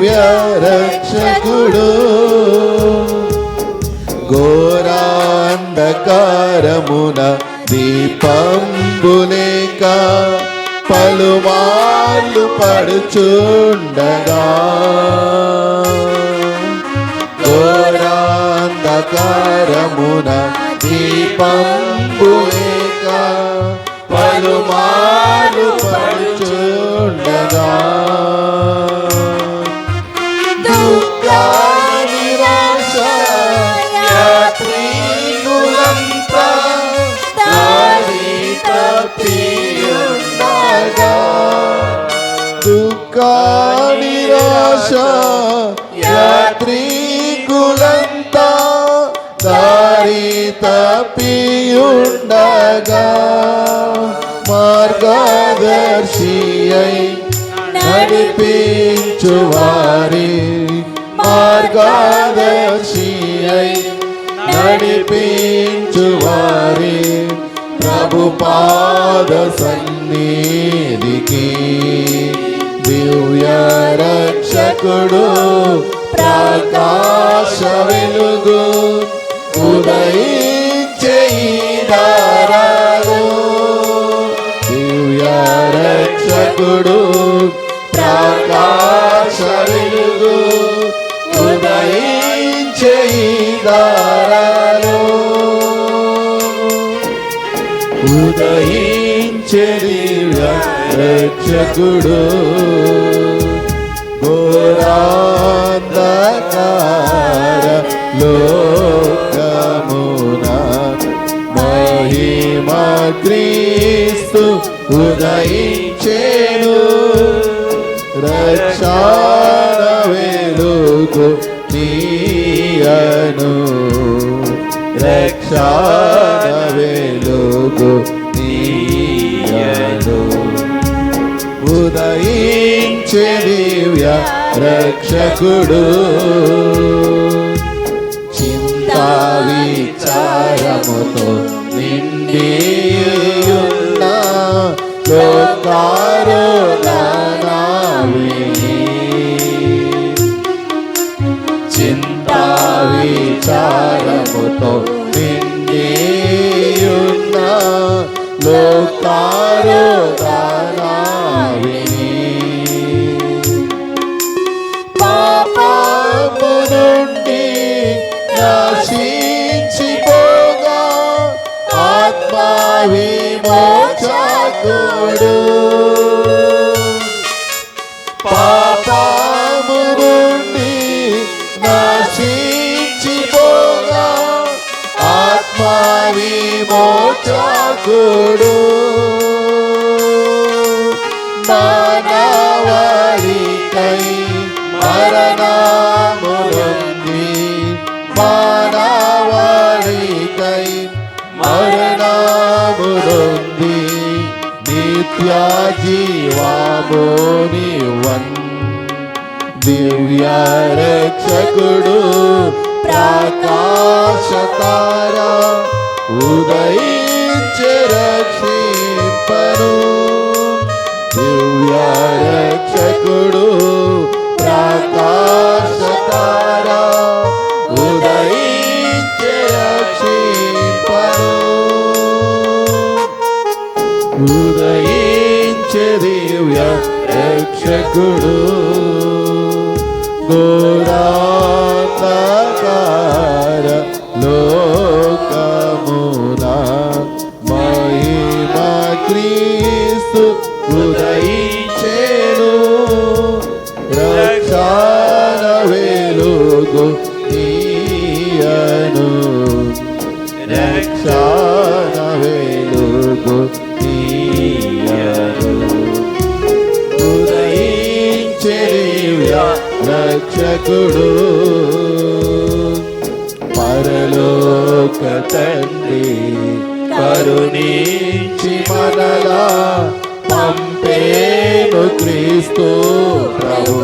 దివ్య రక్షకుడు ఘోరాంధకారమున దీపంబులేక పలుమార్లు పడుచుండగా. ఘోరాంధకారమున దీపంబులేక పలుమార్లు పడు నిరాశ యాత్రికులంతా దారి తప్పియుండగా మార్గదర్శి అయి నడిపించు వారి మార్గదర్శి అయి నడిపించు వారి ప్రభు పాద సన్నిధికి దివ్య రక్షకుడు ప్రకాశ వెలుగు ఉదయించే ఈ దారాలు దివ్య రక్షకుడు ప్రకాశ వెలుగు ఉదయించే ఈ దారాలు ఉదయించే దివ్య రక్షకుడు ఘోరాంధకార లోకమున మహిమ క్రీస్తు ఉదయించేను. రక్షణ వెలుగు నీయను. రక్షణ వెలుగు నీయను. ఉదయించే దివ్య రక్షకుడు. చింతా విచారముతో నిండి లోకారుణావిని చింతా విచారముతో నిండియున్న లోకారుణావిని విమోచకుడు పాపము నుండి నశించిపోగా ఆత్మా విమోచకుడు. మానవాళికై మరణములుంది నిత్య జీవామోని వన్ దివ్య రక్షకుడు ప్రకాశతార ఉదయించే రక్షి ఉదయించే దివ్య రక్షకుడు. ఘోరాంధకార లోకమునా మహిమ క్రీస్తు ఉదయించేను వెలుగు నీయను రక్షకుడు. పరలోక తండ్రి కరుణించి మనలా పంపేను క్రీస్తు ప్రభు.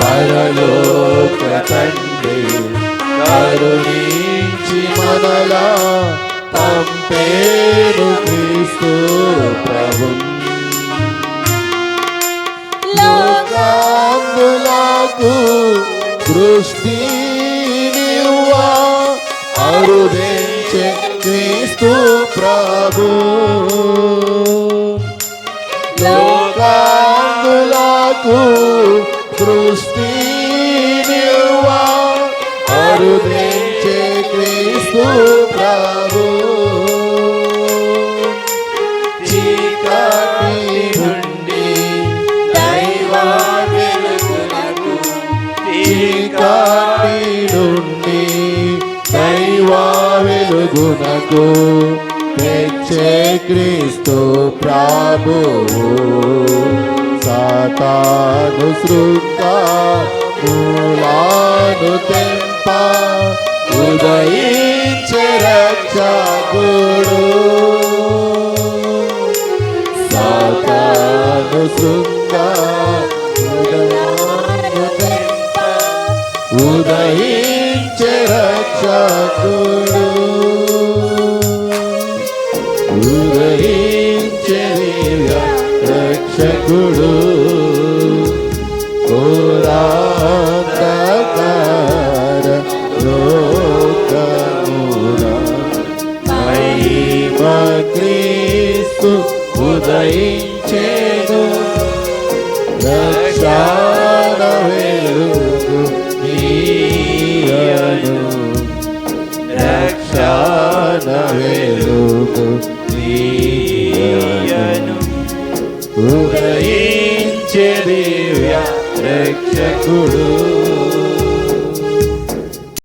పరలోక తండ్రి కరుణించి మనలా పంపేను క్రీస్తు ప్రభు. లోకాందులకు దృష్టి అరుదించే క్రీస్తు ప్రభు. లోకాందులకు దృష్టి అరుదించే క్రీస్తు ప్రభు. వెలుగునకు తెచ్చే క్రీస్తు ప్రభువు. సాతాను శృంగ మూలాను తెంప ఉదయించే రక్షకుడు. సాతాను శృంగ ఉదయాను తెంప ఉదయించే రక్షకుడు. రక్షకుడు కోరాంధకార లోకమున మహిమ క్రీస్తు ఉదయించే దివ్య రక్షకుడు